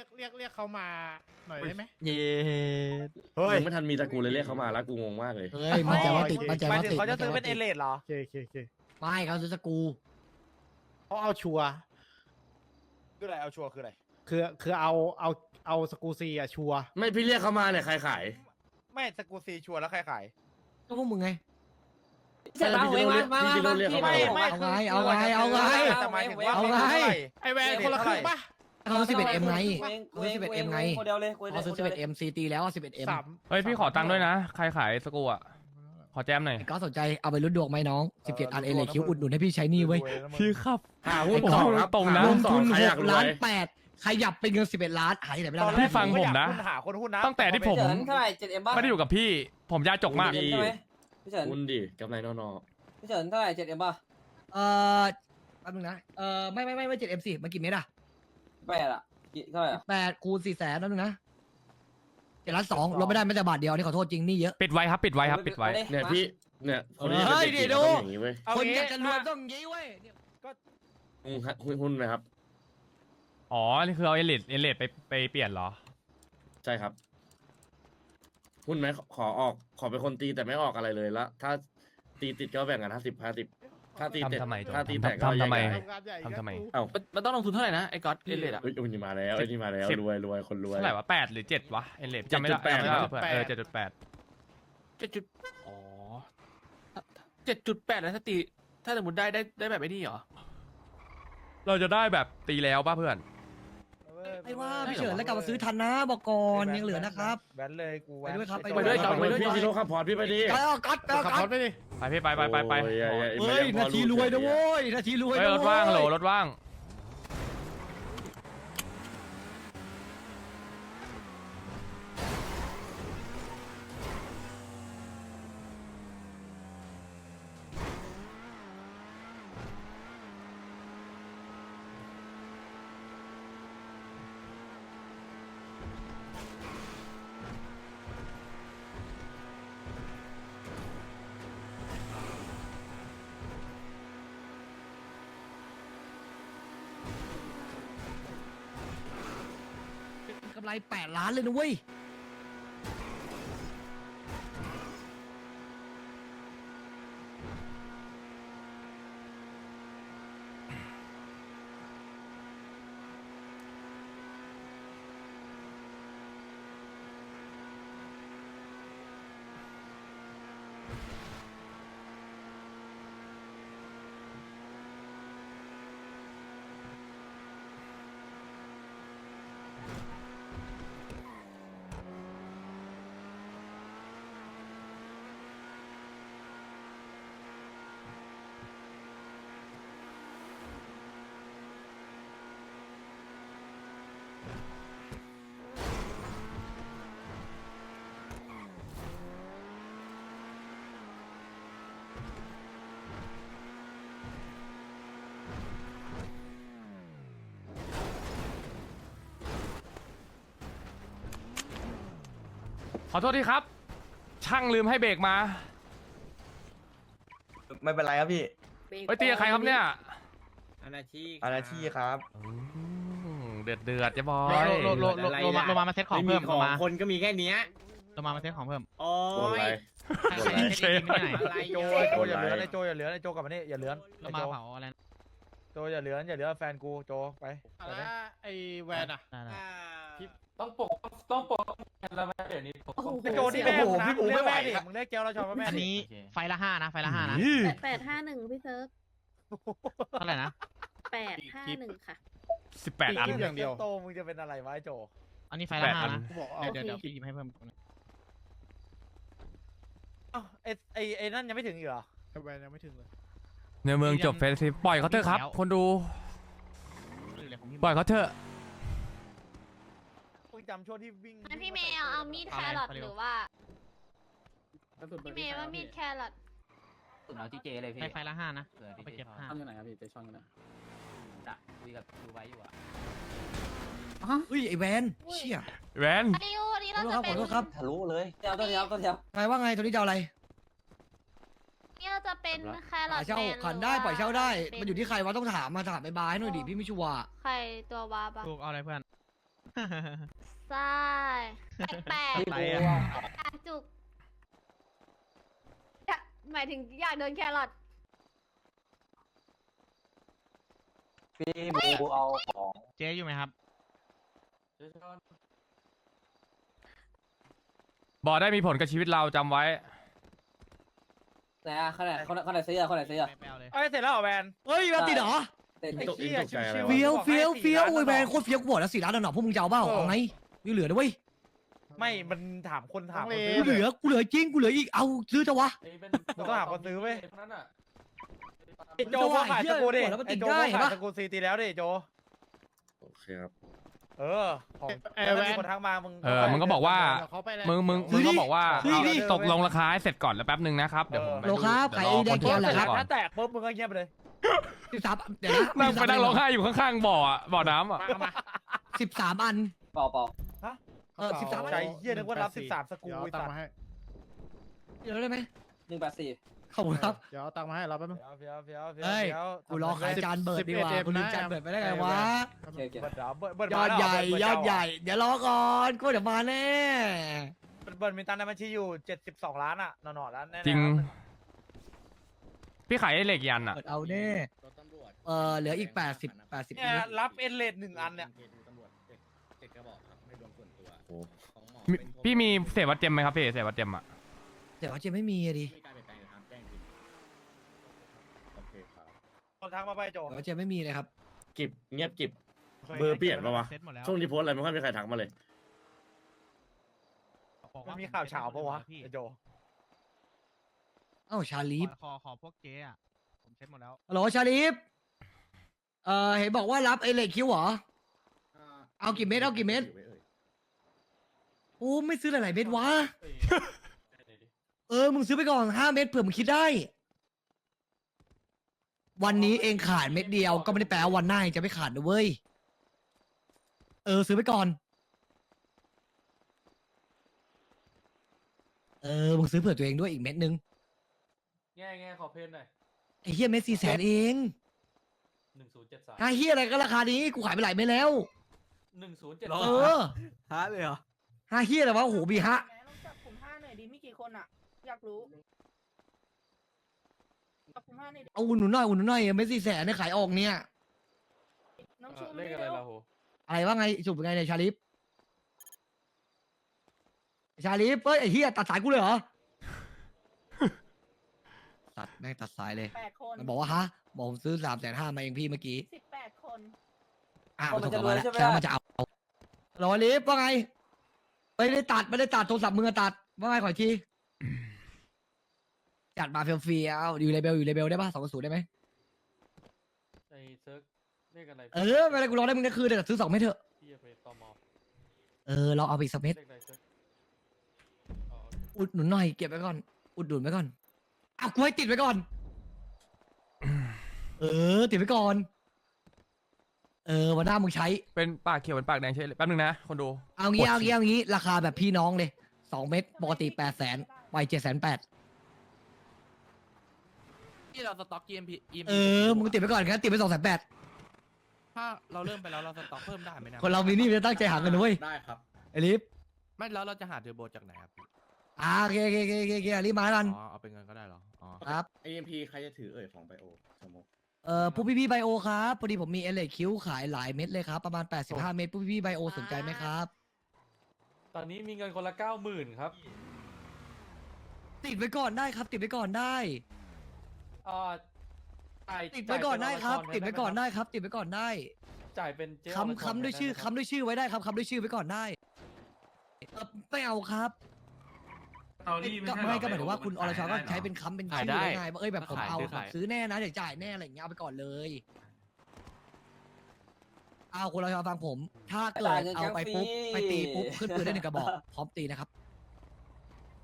รียกเรียกเรียกเขามาหน่อยได้ไหมเย้เฮ้ย ยังไม่ทันมีตระกูลเลยเรียกเขามาแล้วกูงงมากเลย เฮ้ยมันใจว่าติดมันใจหมายว่าถึงติดเขาจะซื้อเป็นเอมัเลดเหรอ โอเคโอเคโอเคไม่เขาซื้อสกรูเขาเอาชัวร์คืออะไรเอาชัวร์คืออะไร คือคือเอาเอาเอาสกูซีอะชัวร์ไม่พี่เรียกเขามาเนี่ยใครขายไม่สกูซีชัวร์แล้วใครขาย ก็พวกมึงไง ใช่พี่โดนเรียกพี่โดนเรียกเขามา ไม่เอาไงเอาไงเอาไง แต่หมายถึงว่าเอาไง ม่ท่หร่ ไอแวนคนละครึ่งปะ เขาซื้อสิบเอ็ดเอ็มไงกูเองกูเองกูเองคนเดียวเลยกูเองเขาซื้อสิบเอ็ดเอ็มซีตีแล้วสิบเอ็ดเอ็มสามเฮ้ยพี่ขอตังค์ด้วยนะ ใครขายสกรูอะ ขอแจมหน่อย ก็สนใจเอาไปลุ้นดวงไหมน้องสิบเจ็ดอันเอเลคิวอุดหนุนให้พี่ใช้หนี่เว้ยพี่ครับหาหุ้นไอ้สกอองล์ฟครับตรงนะหาลหุ้งนสอทุงนใครหอยากกรวล้านยแปดขยับเป็นเงินสิบเอ็ดล้านหายที่ไหนไม่ได้พี่ฟังผมนะคุณหาคนหุ้นนะตั้งแต่ที่ผมพี่เฉินเท่าไหร่เจ็ดเอ็มบ้างไม่ได้อยู่กับพี่ผมยาจกมากดีใช่ไหมพี่เฉินหุ้นดิกำไรนอนพี่เฉินเท่าไหร่เจ็ดเอ็มบ้างเออแป๊บนึงนะเออไม่ไม่ไม่ไม่เจ็ดเอ็มสี่มันกี่เมตรอะ แปดอะกี่เท่าไหร่อะแปดคูณสี่แสนแป๊บนึงนะเจ็ดล้านสองลดไม่ได้แม้แต่บาทเดียวนี่ขอโทษจริงนี่เยอะ ปิดไว้ครับ ปิดไว้ครับ ปิดไว้อาๆเนี่ยพี่เนี่ยคนที่จะเฮ้เป็นยเด็กเดี๋ยวต้องอย่างนี้เว้ยเอาคนงี้อยากจะรวยต้องอย่างงี้เว้ยเนี่ยหุ้นหุ้นหุ้นไหมครับอ๋อ นี่คือเอาเอเลดเอเลดไปไปเปลี่ยนเหรอ ใช่ครับหุ้นไหมขอออกขอเป็นคนตีแต่ไม่ออกอะไรเลยละถ้าตีติดก็แบ่งกันห้าสิบห้าสิบ ถ้าตีแตกทำทำไมถ้าตีแตกก็ทำทำไม แยกกันทำงานใหญ่ทำทำไม เอ้ามันต้องลงทุนเท่าไหร่นะไอ้ก๊อตเอเลดอะเอ้ยอุ้ยนี่มาแล้วไอ้นี่มาแล้วสิบ รวยรวยคนรวย เท่าไหร่วะแปดหรือเจ็ดวะเอเลดจำไม่ได้7.8จำไม่ได้เพื่อนเออเจ็ดจุดแปดเจ็ดจุดอ๋อเจ็ดจุดแปดแล้วถ้าตี ถ้าสมมติได้ได้ได้แบบไอ้นี่เหรอ เราจะได้แบบตีแล้วป่ะเพื่อน ไอ้ว่าพี่เฉินแล้วกลับมาซื้อทันนะบอกก่อนยังเหลือนะครับแบนเลยกูแบนไปด้วยครับไปด้วยจอดไปด้วยพี่ชิโร่ขับพอร์ตพี่ไปดิไปเอาก๊อตไปเอาขับก๊อรตถไปดิไปพี่ไปไปไปไปโอ้ยอย่าอย่าเฮ้ยไม่นาได้พอทีรวยนะโว้ยนาทีรวยเฮ้ยนะรถว่างโหลรถว่างำไรแปดล้านเลยนะเว้ย ขอโทษทีครับ ช่างลืมให้เบรกมาไม่เป็นไรครับพี่เฮ้ยตีกับใครครับเนี่ยอาณาที่ครับอืมเดือดเดือดจะบอโลยโลโลโลโลมาโลมามาเซ็ตของเพิ่มของมาคนก็มีแค่เนี้ยโลมามาเซ็ตของเพิ่มโอ้โดนอะไรยโดนอะไรเชฟอะไรโจโจอย่าเหลือไอ้โจอย่าเหลือไอ้โจกลับมานี่อย่าเหลือโลมาเผาอะไรนะโจอย่าเหลืออย่าเหลือแฟนกูโจไปไปแล้วนะไอแวนอะ ต้องปกต้องปกแล้วเดี๋ยวนี้ปกไอ้โจนี่แม่มึงนะมึงเรียกแม่ดิมึงเรียกเจลเราชอบว่าแม่อันดินี้ไฟละห้านะไฟละห้านะอี๋แปดห้าหนึ่งพี่เซิร์ฟเท่าไหร่นะแปดห้าหนึ่งค่ะสิบแปดอันอย่างเดียวโตมึงจะเป็นอะไรวะไอ้โจ อันนี้ไฟละห้าแปดอันะนกูบอกเอาเดี๋ยวเดี๋ยวพี่หยิบให้เพิ่มอ้าวไอ้ไอ้ไอ้นั่นยังไม่ถึงอีกเหรอไอแวนยังไม่ถึงเลยในเมืองจบเฟสติปล่อยเขาเถอะครับ คนดู ปล่อยเขาเถอะ มึงจำช่วงที่วิ่งงั้นพี่เมย์เอาเอามีดแครอทหรือว่าพี่เมย์ว่ามีดแครอทสุดเอาที่เจเลยพี่ไฟไฟละห้านะ เผื่อเอาไปเก็บห้า ทำยังไงครับพี่เจช่องกันนะจะคุยกับดูไว้อยู่อะเฮ้ยไอ้แวนเชี่ย แวนอันนี้วันนี้เราจะเป็นขอโทษครับ ทะลุเลยเดียวตัวเดียวตัวเดียวไงว่าไงตัวนี้จะเอาอะไรนี่เราจะเป็นแคปรล่ออทยเช่าแมนขันได้หรืปล่อยเช่าได้ป็มันอยู่ที่ใครวะต้องถามมาถามไอ้บายให้หน่อยดิพี่ไม่ชัวร์ใครตัววาปะถูกเอาอะไรเพื่อน ใช่แปลกไปอะๆอยากจุกอยากหมายถึงอยากโดนแครอทพี่บูเอาของเจ๊อยู่ไหมครับ บอกได้มีผลกับชีวิตเราจำไว้ไหนอะคนไหนคนไหนคนไหนซื้ออะคนไหนซื้ออะไปเอาเลยเอ้ยเสร็จแล้วเหรอแวนเฮ้ยแบบติดเหรอ เต็มไอ้ตกเหี้อินยตกใจอะไรชิวะวเฟี้ยวบอกให้เฟี้ยวสี่เฟี้ยวล้านโอ้ยแบรนด์ดโคตรเฟี้ยวกูบอกแล้วสี่ล้านหน่อพวกมึงจะเอาเปล่าเออเอาไง กูเหลือนะเว้ยไม่ มันถามคนถามต้คอนงซื้อเลกูเหลือกูเหลือจริงกูเหลืออีกเอาซื้อจะวะ มึงต้องหาคนซื้อเว้ยนั้นอะไอ้โจพอขายสกูดิแล้วมันติไอ้ดโจได้พอเห็นขายปะสกูซีตีแล้วดิโจ โอเคครับ เออของเออแล้วแวมีนคนทักมามึงเออมึงก็บอกว่า เดี๋ยเขาไปแล้ว มึงมึงซื้มึองดิก็บอกว่าซื้อดิ ตกลงราคาให้เสร็จก่อนแล้วแป๊บหนึ่งนะครับ เดี๋ยวผมไปโลครับเดี๋ยวขายไอ้แดงรอคนแก้วเหรอครับก่อนถ้าแตกปุ๊บมึงก็เงียบไปเลย สิบสามเดี๋ยวนะนั่งไปนั่งร้องไห้อยู่ข้างๆบ่ออะบ่อน้ำอะมามาสิบสามอัน เปล่าเปล่า เออสิบสามใจเหี้ยนึกว่ารับ13สกูเดี๋ยวเอาไอ้ตังสัตว์ค์มาให้เดี๋ยวได้ไหมหนึ่งแปดสี่ขอบคุณครับ เดี๋ยวเอาตังค์มาให้เราแป๊บนึงเฟี้ยวเฟี้ยวเฟี้ยวเฮ้ยเฟี้ยวกูรอขายจานเบิร์ดดีกว่า11กูลืมนะจานเบิร์ดไปได้ไงวะ โอเคโอเคเบิร์ดเหรอเบิร์ดเบิร์ดยมาอดแล้วใหญ่เบิร์ยอดเาใหญ่ เดี๋ยวรอก่อนกูเดี๋ยวมาแน่ เบิร์ดเบิร์ดมีตังค์ในบัญชีอยู่เจ็ดสิบสองล้านอะหน่อๆแล้วแน่ๆจริงครับพี่ขายไอ้เหล็กยันอะ เปิดเอาแน่ เออเหลืออีกแปดสิบแปดสิบเนี่ยรับเอ็นเลดหนึ่งอันเนี่ย โอ้มีพี่มีเศษวัดเจมไหมครับพี่เศษวัดเจมอะเดี๋ยวว่าเจไม่มีอะดิโอเคครับคนทักมาไปโจเดี๋ยวว่าเจไม่มีเลยครับ กิบเงียบกิบ เบอร์เปลี่ยนปะวะเซ็ตหมดแล้วช่วงนี้โพสต์อะไรไม่ค่อยมีใครทักมาเลย บอกมันว่มีข่าวเฉาปะวะพี่ไอ้โจเอ้าชาลีฟขอขอพวกเจ๊อะผมเซ็ตหมดแล้ว ฮัลโหลชาลีฟเออเห็นบอกว่ารับไอ้เหล็กคิ้วเหรอ เอากี่เม็ดเอากี่เม็ด โอ้ไม่ซื้อหลายๆเม็ดวะ เออ มึงซื้อไปก่อนห้าเม็ดเผื่อมึงคิดได้ วันนี้เองขาดเม็ดเดียวก็ไม่ได้แปลว่าวันหน้าเองจะไม่ขาดนะเว้ย เออ ซื้อไปก่อน เออ มึงซื้อเผื่อตัวเองด้วยอีกเม็ดนึงแง่แง่ขอเพนหน่อยไอ้เฮียเม็ดสี่แสนเองหนึ่งศูนย์เจ็ดสามไอ้เฮียอะไรก็ราคานี้กูขายไปหลายเม็ดแล้ว หนึ่งศูนย์เจ็ดเออฮะเลยเหรอ ห้าเฮียอะไรวะโอ้โหบีฮะลองจับกลุ่มห้าหน่อยดิมีกี่คนอะ อยากรู้จับกลุ่มห้าหน่อยดิเอาอุ่นหนุนหน่อยอุ่นหนุนหน่อยเม็ดสี่แสนเนี่ยขายออกเนี่ย น้องชูเลไม่ขได้อะไรเร็วล่ะโหอะไรว่าไงจุบเป็นไงเนี่ยชาลิฟชาลิฟเอ้ยไอ้เฮียตัดสายกูเลยเหรอ ตัดแม่งตัดสายเลยแปดคนมันบอกว่าฮะบอกผมซื้อสามแสนห้ามาเองพี่เมื่อกี้สิบแปดคนอะมันส่งกลับมาแล้วแค่ว่ามันจะเอารอลิฟว่าไง ไม่ได้ตัดไม่ได้ตัดโทรศัพท์มึงอะตัดว่าไงขออีกทีจัดมาเฟียวๆเอาอยู่เลเบลอยู่เลเบลได้ปะสองศูนย์ได้ไหมไอ้เซิร์กเลขอะไรเออไม่เป็นไรกูรอได้มึงก็คือเดี๋ยวซื้อสองเม็ดเถอะพี่จะไปตอมอเออเราเอาไปอีกสักเม็ดเลขอะไรเซิร์กอ๋ออุดหนุนหน่อยเก็บไว้ก่อน อุดหนุนไว้ก่อนเอากูให้ติดไว้ก่อน เออ ติดไว้ก่อน เออวันหน้ามึงใช้ เป็นปากเขียวเป็นปากแดงใช่เลยแป๊บหนึงนะคนดู เอางี้กดเอาสิงี้เอางี้ ราคาแบบพี่น้องเลยสองเม็ดปกติแปดแสนไปเจ็ดแสนแปดที่เราสต็อก EMP EMP เออ มึงติดไว้ก่อนครับติดไว้สองแสนแปดถ้าเราเริ่มไปแล้วเราสต็อกเพิ่มได้ไหมนะคนเรามีหนี่มันจะตั้งใจหาเงินนะเว้ยได้ครับ ไอลิฟไม่แล้วเราจะหาเทอร์โบจากไหนครับพี่อ่าโอเคโอเคโอเคโอเคโอเครีบมาแล้วกันอ๋อเอาเป็นเงินก็ได้เหรออ๋อครับ AMP ใครจะถือเอ่ยของไบโอสมมติ เอ่อผู้พี่พี่ไบโอครับพอดีผมมีเอเลคิวขายหลายเม็ดเลยครับ ประมาณ 85 เม็ดผู้พี่พี่ไบโอสนใจไหมครับ ตอนนี้มีเงินคนละเก้าหมื่นครับติดไว้ก่อนได้ครับ ติดไว้ก่อนได้อ่าจ่ายติดไว้ก่อนได้ครับจ่ายติดไว้ก่อนได้ครับ ติดไว้ก่อนได้จ่ายเป็นเจ๊คำคำด้วยชื่อคำด้วยชื่อไว้ได้ครับคำด้วยชื่อไว้ก่อนได้เอ่อไม่เอาครับ ก็ไม่ก็หมายถึงว่าคุณอรชรก็ใช้เป็นคำเป็นชื่อไว้ไงว่าเอ้ยแบบผมเอาแบบซื้อแน่นะเดี๋ยวจ่ายแน่อะไรอย่างเงี้ยเอาไปก่อนเลยเอาคุณอรชรฟังผม ถ้าเกิดเอาไปปุ๊บไปตีปุ๊บขึ้นปืนได้หนึ่งกระบอกพร้อมตีนะครับ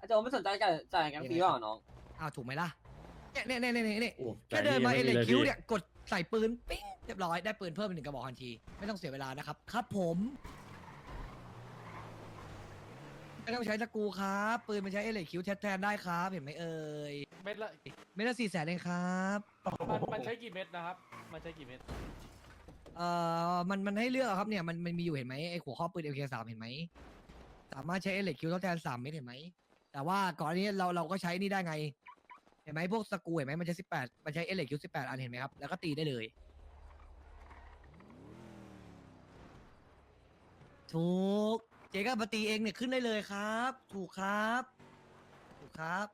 อาจารย์ไม่สนใจจ่ายจ่ายแกงฟรีเปล่าน้องอ้าวถูกไหมล่ะเนี่ยเนี่ยเนี่ยเนี่ยเนี่ยโอ้แค่เดินมาใจเอดีเลยังไม่มีคิวเลยเนี่ยกดใส่ปืนปิ้งเรียบร้อยได้ปืนเพิ่มอีกหนึ่งกระบอกทันที ไม่ต้องเสียเวลานะครับ ครับผม ไม่ต้องใช้สกรูครับ ปืนมันใช้เอเลคิวแทนได้ครับ เห็นไหมเอ่ยเม็ดละไม่ละสี่แสนเองครับมันมันใช้กี่เม็ดนะครับ มันใช้กี่เม็ด เอ่อมันมันให้เลือกอะครับเนี่ยมันมันมีอยู่เห็นไหมไอ้หัวข้อปืน MK3 เห็นไหมสามารถใช้เอเล็กคิวทดแทนสามเม็ดเห็นไหมแต่ว่าก่อนอันนี้เราเราก็ใช้นี่ได้ไง เห็นไหมพวกสกรูเห็นไหมมันใช้สิบแปดมันใช้เอเล็กคิวสิบแปดอันเห็นไหมครับแล้วก็ตีได้เลยถูก เจ๊ก็มาตีเองเนี่ยขึ้นได้เลยครับ ถูกครับ ถูกครับ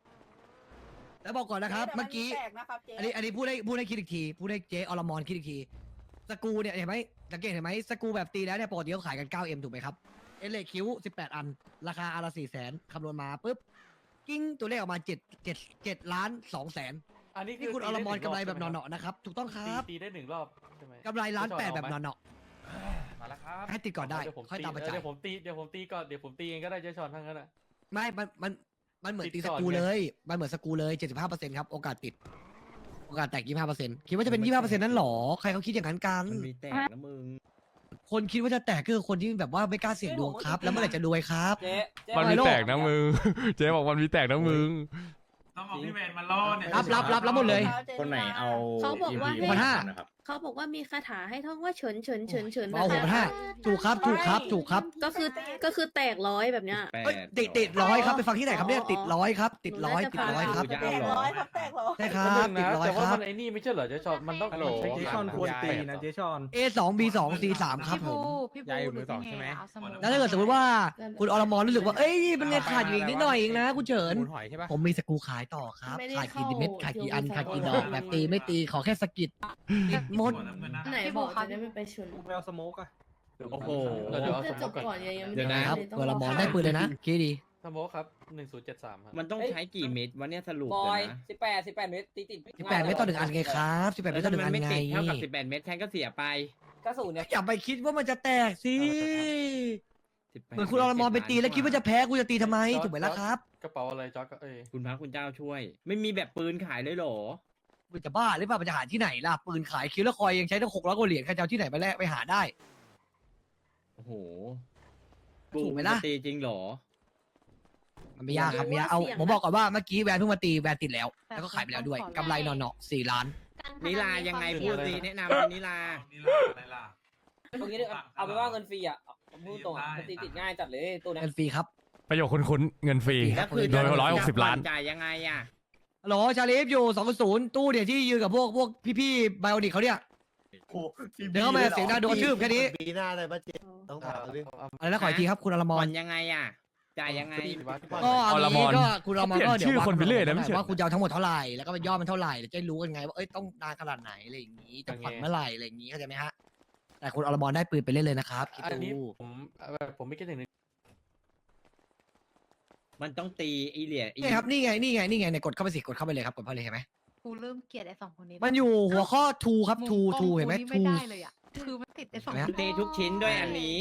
แล้วบอกก่อนนะครับแต่เมื่อกี้แตกนะครับเจ๊อันนี้อันนี้พูดให้พูดให้คิดอีกทีพูดให้เจ๊อลมอนคิดอีกทีสกรูเนี่ยเห็นไหมสังเกตเห็นไหมสกรูแบบตีแล้วเนี่ยปกติเขาขายกัน 9M ถูกไหมครับเอเลคิว18 อัน ราคาอันละ4แสนคำนวณมาปุ๊บกิ้งตัวเลขออกมา7 7 7ล้าน2แสนอันนี้นี่คุณอลมอนกำไรแบบหนอๆนะครับ ถูกต้องครับตีได้หนึ่งรอบใช่ไหมกำไรล้านแปดแบบหนอมาแล้ว ครับๆให้ติดก่อนได้เยวผมค่อยตีตามมาจ่ายเดี๋ยวผมตีเดี๋ยวผมตีก่อนเดี๋ยวผมตีเองก็ได้เจ๊ชอนทั้งนั้นอะ ไม่มันมันมันเหมือนติตีดสก่อนกรูไงเลย มันเหมือนสกรูเลย75%ครับโอกาสติด โอกาสแตก25%คิดว่าจะเป็น25%นั้นหรอใครเขาคิดอย่างนั้นกัน มันมีแตกนะมึง คนคิดว่าจะแตกคือคนที่แบบว่าไม่กล้าเสี่ยงดวงครับ แล้วเมื่อไหร่จะรวยครับ เจ๊เจ๊มันมีโลกแตกนะมึง เจ๊บอกมันมีแตกนะมึง ต้องเอาพี่แมนมาล่อเนี่ย รับรับรับรับหมดเลย คนไหนเอา เขาบอกว่า EP ให้พันห้านะครับเขาบอกว่ามีคาถาให้ท่องว่าเฉินเฉินเฉินเฉินเอาหัวพันห้า ถูกครับถูกครับถูกครับก็คือก็คือแตกร้อยแบบเนี้ยแปดเอ้ยติดติดร้อยครับไปฟังที่ไหนครับเนี่ยติดร้อยครับ ติดร้อยติดร้อยครับจะแตเอากเหรอร้อยครับแตกร้อยใช่ครับแป๊บตินึดงนะร้อยแต่คว่ารับ มันไอ้นี่ไม่ใช่เหรอเจ๊ชอนมันต้องฮัลโหลมันใช้เจ๊กี่ชอนควรตีนะเจ๊ชอน A สอง B สอง C สามครับผมยายอยู่มือสองใช่ไหม แล้วถ้าเกิดสมมติว่าคุณอรมรรู้สึกว่าเอ้ยมันยังขาดอยู่อีกนิดหน่อยเองนะคุณเฉิน มูลหอยใช่ปะ ผมมีสกรูขายต่อครับ ไม่ได้ขายกี่เม็ดเข้าขายกี่อันเดี๋ยวขายกี่ไม่ดเข้าอกแบบตีไม่ตีขอแค่สะกิดติดหมด ไหนบอกจะได้ไม่ไปชนแมวสโมกอะโอ้โหเราจะเอาสจะมจมบติก่อนก่อนยังยังไม่เดี๋ยวนะครับต้งคุณอรมรได้ปืนเลยนะคิดดีสมมติครับหนึ่งศูนย์เจ็ดสามครับมันต้องใช้กี่เม็ดวะเนี่ยสรุปบอยเดี๋ยวนะสิบแปดสิบแปดเมตรตีติดสิบแปดเม็ดต่อหนึ่งอันไงครับสิบแปดเม็ดต่อหนึ่งอันไม่ไงติดเท่ากับสิบแปดเม็ดฉันก็เสียไปกระสุนเนี่ยอย่าไปคิดว่ามันจะแตกสิ18เหมือนคุณอรมรไปตีแล้วคิดว่าจะแพ้กูจะตีทำไมถูกไหมล่ะครับ กระเป๋าอะไรจ๊อกเอ้ยคุณพระคุณเจ้าช่วย ไม่มีแบบปืนขายเลยเหรอ มึงจะบ้าหรือเปล่ามันจะหาที่ไหนล่ะปืนขายคิวแล้วคอยยังใช้ตั้งหกร้อยกว่าเหรียญใครจะเอาที่ไหนไปแลกไปหาได้ โอ้โหถูกไหมล่ะนจตีจริงเหรอ มันไม่ยากครับไม่ยากเอาผมบอกก่อนว่าเมื่อกี้แวนเพิ่งมาตีแวนติดแล้วแล้วก็ขายไปแล้วด้วยกำไรหนอๆสี่ล้านการพนิลามียังไงควมพูดเสี่สิยงแนะนำให้นิลา นี่ล่ะอะไรล่ะ ตรงนี้เอาเอาไปว่าเงินฟรีอะเอาพูดตรงอะมันตีติดง่ายจัดเลยตัวเนี้ย เงินฟรีครับ ประโยคคุ้นๆเงินฟรีครัแล้บวคือโดยร้อยหกสิบล้านจ่ายยังไงอะ ฮัลโหลชาลีฟอยู่สองศูนย์ตู้เนี่ยที่ยืนกับพวกพวกพี่ๆไบโอนิกเขาเนี่ยเดี๋ยวเข้ามาเสียงดังโดนชื่อแค่นี้ ปีหน้าเลยป้าเจต้องถามดิอะไรนะขออีกทีครับคุณอรมผ่อรนยังไงอะจ่ายยังไง ก็ออันรมนี้รก็คุณอรมรก็เปลี่ยนเดี๋ยวชื่อวัดคนไปเรื่อยนะไม่ใช่ว่าคุณจะเอาทั้งหมดเท่าไหร่แล้วก็ยอดมันเท่าไหร่แล้วจะได้รู้กันไงว่าเอ้ยต้องนานขนาดไหนอะไรอย่างนี้จะผ่อนเมื่อไหร่อะไรอย่างนี้เข้าใจไหมฮะแต่คุณอรมรได้ปืนไปเล่นเลยนะครับคิดอันนี้ดูผมผมไม่คิดถึง มันต้องตีอีเหลียอี นี่ครับนี่ไงนี่ไงนี่ไงเนี่ยกดเข้าไปสิกดเข้าไปเลยครับกดเข้าไปเลยเห็นไหมกูเริ่มเกลียดไอ้สองคนนี้มันอยู่หัวข้อ two ครับ two two เห็นไหมไม่ two ได้เลยอะคือมันติดไอ้สองเห็นไหมตีทุกชิ้นด้วยอันนี้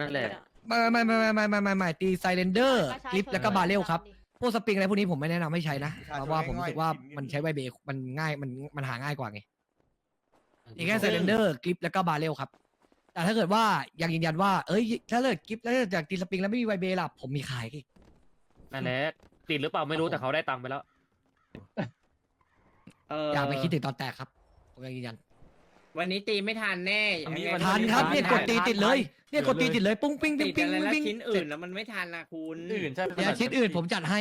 นั่นแหละ ไม่ไม่ไม่ไม่ไม่ไม่ไม่ไม่ตีไซเลนเดอร์คลิปแล้วก็บาเรลครับพวกสปริงอะไรพวกนี้ผมไม่แนะนำให้ใช้นะเพราะว่าผมรู้สึกว่ามันใช้ไวเบย์มันง่ายมันมันหาง่ายกว่าไงอีกแค่ไซเลนเดอร์คลิปแล้วก็บาเรลครับ แต่ถ้าเกิดว่ายังยืนยันว่าเอ้ยถ้าเลิกคลิปแล้วอยากตีสปริงแล้วไม่มีไวเบย์ล่ะผมมีขายอีก นั่นแหละติดหรือเปล่าไม่รู้แต่เขาได้ตังค์ไปแล้วเอออย่าไปคิดถึงตอนแตกครับผมยังยืนยันวันนี้ตีไม่ทันแน่อันนี้ยังไงวันทันครับเนี่ยกดตีติดเลยเนี่ยกดตีติดเลย ปุ้งปิ้งติปิ้ดงปิ้งอะไรแล้วปิ้งชิ้นอื่นแล้วมันไม่ทันนะคุณอื่นใช่เดี๋ยวชิ้นอื่นผมจัดให้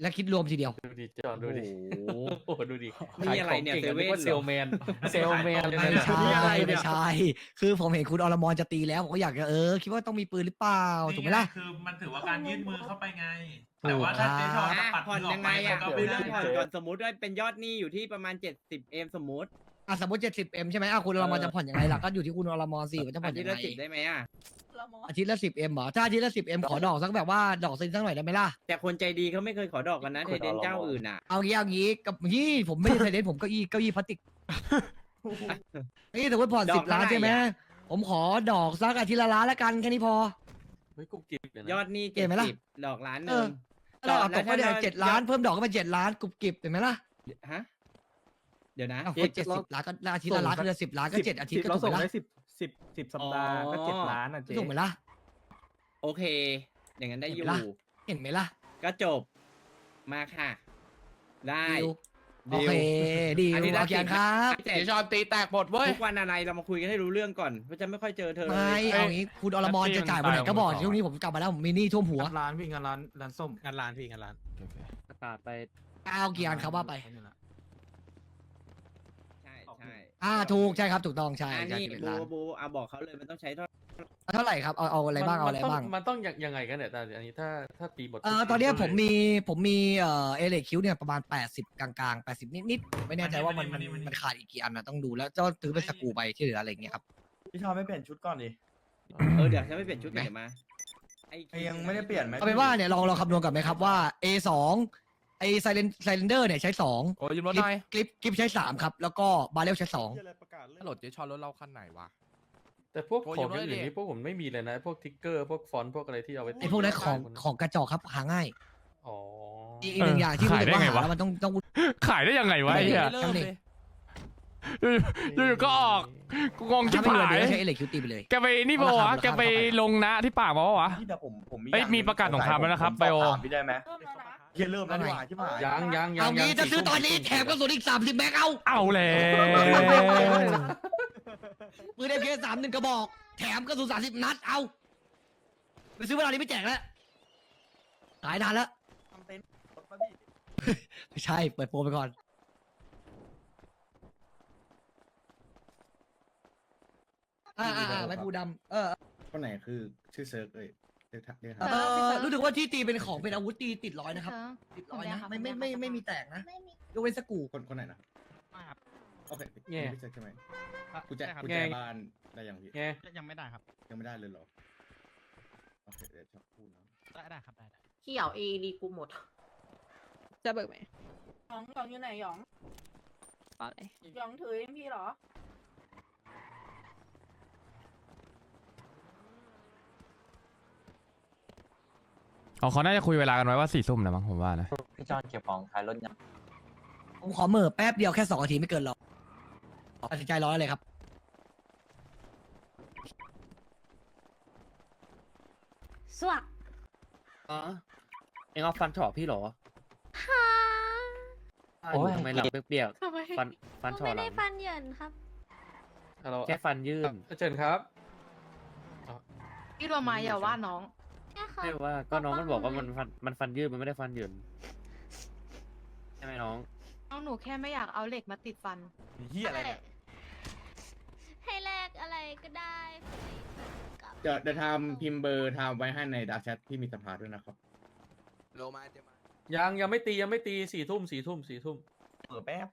และคิดรวมทีเดียว ดูดิจอนดูดิโอ้โห โอ้โหดูดินี่อะไรเนี่ยขายของก่งเซเว่นว่าเซลแมนเซลแมนไม่เลยใช่นี่อะไรเนี่ย ไม่ใช่ คือผมเห็นคุณอรมรจะตีแล้ว ผมก็อยากจะเออ คิดว่าต้องมีปืนหรือเปล่า ถูกไหมล่ะ คือมันถือว่าการยื่นมือเข้าไปไงถู แต่กว่าถ้าครับเจ๊ชอนอะปัดผ่อนมือออยักงไปไงอะมันก็คุไม่ณได้เริ่มผ่อนก่อนสมมติว่าเป็นยอดหนี้อยู่ที่ประมาณเจ็ดสิบเอ็มสมมติอะสมมติเจ็ดสิบเอ็มใช่ไหมอะคุณอรมรจะผ่อนยังไงล่ะก็อยู่ที่คุณอรมรสิว่าจะผ่อาอนทิยัตงย์ไงละสิบได้ไหมอะละมออาทิตย์ละสิบเอ็มเหรอถ้าอาทิตย์ละสิบเอ็มขอดอกสักแบบว่าดอกซินสักหน่อยได้ไหมล่ะแต่คนใจดีเขาไม่เคยขอดอกกันนะเทเดนเจ้าอื่นอะเอางี้เอางี้กับยี่ผมไม่ใช่ไซเลนผมเก้าอี้เก้าอี้พลาสติกนี่สมมติผ่อนดอกสิบล้านเท่าไหร่ใช่ไหมอะผมขอดอกสักอาทิตย์ละล้านละกันแค่นี้พอเฮ้ยกุ๊กกิ๊บเลยนะยอดหนี้เห็เจ็ดนไหมล่ะสิบดอกล้านหเอนึ่องถ้า เราเอาตกไปได้แล้วถ้าเจ็ดล้านเพิ่มดอกก็เป็นเจ็ดล้านกรุบกริบเห็นไหมล่ะฮะเดี๋ยวนะเอาคนเจ็ดสิบล้านก็อาทิตย์ละล้านก็เดือนสิบล้านก็เจ็ดอาทิตย์ก็ถูกไหมล่ะสิบสิบสัปดาห์ก็เจ็ดล้านอะถูกไหมล่ะ โอเค อย่างนั้นได้อยู่ เห็นไหมล่ะเห็นไหมล่ะก็จบ มาค่ะ ได้ ดิว โอเคดีอันนี้โอเคครับเดี๋ยวชอนตีแตกหมดเว้ย ทุกวันอะไรเรามาคุยกันให้รู้เรื่องก่อนเพราะจะไม่ค่อยเจอเธอไม่เอางี้คุณอรมรจะจ่ายวันไหนก็บอกช่วงนี้ผมกลับมาแล้วผมมีหนี้ท่วมหัวร้านพี่งานร้านร้านส้มงานร้านพี่งานร้านประกาศไปเอากี่อันครับว่าไปใช่ใช่อ่าถูกใช่ครับถูกต้องใช่อันใช่นี้ที่เป็นบูร้านบูเอาบอกเขาเลยมันต้องใช้เท่า เท่าไหร่ครับเอาเอาอะไรบ้างเอาอะไรมันต้บ้าง มันต้องยังยังไงกันเนี่ยแต่อันนี้ถ้าถ้าตีหมดเอ่อตอนเนี้ยผมมีผมมีเอ่อเอเล็กคิวเนี่ยประมาณ 80 กลางๆ 80 นิดๆไม่แน่ใจว่ามันมันมันขาดอีกกี่อันนะต้องดูแล้วจะซื้อเป็นสกรูไปที่เหลืออะไรอย่างเงี้ยครับ พี่ชอนไม่เปลี่ยนชุดก่อนดิเออเดี๋ยวฉันไม่เปลี่ยนชุดเดี๋ยวมาไอ้ยังไม่ได้เปลี่ยนไหมเอาเป็นว่าเนี่ยลองลองคำนวณกันไหมครับว่า A2 ไอไซเลนไซเลนเดอร์เนี่ยใช้2โอ้ยยืมรถคลิหปน่อยคลิปคลิปใช้3ครับแล้วก็บาเรลใช้ฮัลโหลเจ๊ชอนรถเราคันไหนวะ แต่พวกโอ้ยของยังไม่อย่างได้นี้พวกผมไม่มีเลยนะ พวกทิกเกอร์พวกฟอนต์พวกอะไรที่เอาไว้2ไอพวกนั้นของของกระจอกครับหาง่ายอ๋ออีกอีกหนึ่งอย่างที่คุณขายจะได้ว่าไงหาวะแล้วมันต้องต้อง ขายได้ยังไงวะไอ้เหี้ยเริ่มเลย อยู่ๆก็ออกกูงงชิบถ้าไม่หาเหลือเดี๋ยยวใช้เอเล็กคิวตีไปเลย แกไปนี่ปะวะราคาแกไปลงนะที่ปากมาปะวะ พี่เดี๋ยวผมผมเอ้ยอย่างมีประกาศสงครามแล้วนะครับผมไบโอสบถามพี่ได้ไหมเฮียเริ่มแล้วดีกว่าที่ผ่าน ยังยังยังเอางี้ยังจะซื้อสี่ตอนนี้ทุ่มแถมกระสุนอีก30แม็กเอา เอาแล้ว ปืนเอ็มเคสามหนึ่งกระบอก แถมกระสุนสามสิบนัด เอา ไปซื้อเวลานี้ไม่แจกแล้ว ขายนานแล้ว ทำเต็นท์รถมาพี่ไม่ใช่ เปิดโปรไปก่อน อ่าอ่าอ่าไม้ปูดำเออ คนไหนคือชื่อเซิร์ฟเอ้ยเรียกทักเรียกเอทักอรู้สึกว่าที่ตีเป็นของเป็นอาวุธตีติดร้อยนะครับ ติดร้อยนะ ไม่ไม่ไม่ไม่มีแตกนะ ไม่มี ยกเว้นสกรู คนคนไหนนะครับ โอเคแง่พี่เซิร์ฟใช่ไหมกุญแจใช่ครับกุญแจบ้านได้ยังพี่ไงยังไม่ได้ครับ ยังไม่ได้เลยเหรอโอเคเดี๋ยวชอบพูดนะได้ได้ครับได้ได้เขียวเอดีกูหมด จะเบิกไหมหยองหยองอยู่ไหนหยองเปล่าเลยหยองถือเองพี่เหรอ อ๋อเขาน่าจะคุยเวลากันไว้ว่าสี่ทุ่มนะมั้งผมว่านะ พี่จอนเก็บของขายรถยังผมขอเหม่อแป๊บเดียวแค่สองนาทีไม่เกินหรอก ตัดสินใจร้อยเลยครับ สวักอ๋อเอ็งเอาฟันเฉาะพี่เหรอฮะโอ้ย ทำไมหลังเปียกทำไมๆฟันฟันหนูเฉาะไม่หลัได้งฟันเหยินครับ ฮัลโหลแค่ฟันยื่นเชิญครับ พี่โรมาอย่าว่าน้องแค่ครับ ไม่ว่าก็น้องมันบอกว่ามันฟันมันฟันยื่นมันไม่ได้ฟันเหยินใช่ไหมน้องน้ องหนูแค่ไม่อยากเอาเหล็กมาติดฟัน เฮียอะไรเนี่ยให้แลกอะไรก็ได้กับเดี๋ยวเดี๋ยวทำพิมพ์เบอร์ทำไว้ให้ในดักแชทที่มีสภาด้วยนะครับ โลมาเจ๊มายังยังไม่ตียังไม่ตีสี่ทุ่มสี่ทุ่มสี่ทุ่มเปิดแป๊บ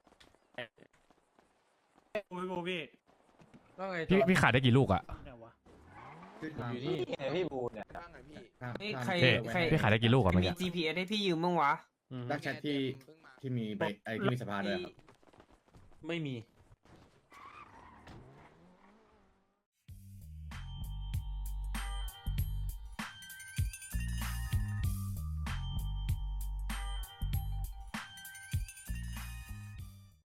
บูบูพี่ว่าไงพี่จอร์จพี่ขายได้กี่ลูกอะเนี่ยวะคือผมทำอยู่นี่พี่บูเนี่ยบ้างไงพี่ทำนี่ทำใครเบอร์ไว้ใครให้พี่ขายได้กี่ลูกอะเมื่อมี กี้ GPS ให้พี่ยืมมั้งวะอืมดักแชทที่ ที่มีใบไอ้ที่มีสภาด้วยครับ ไม่มี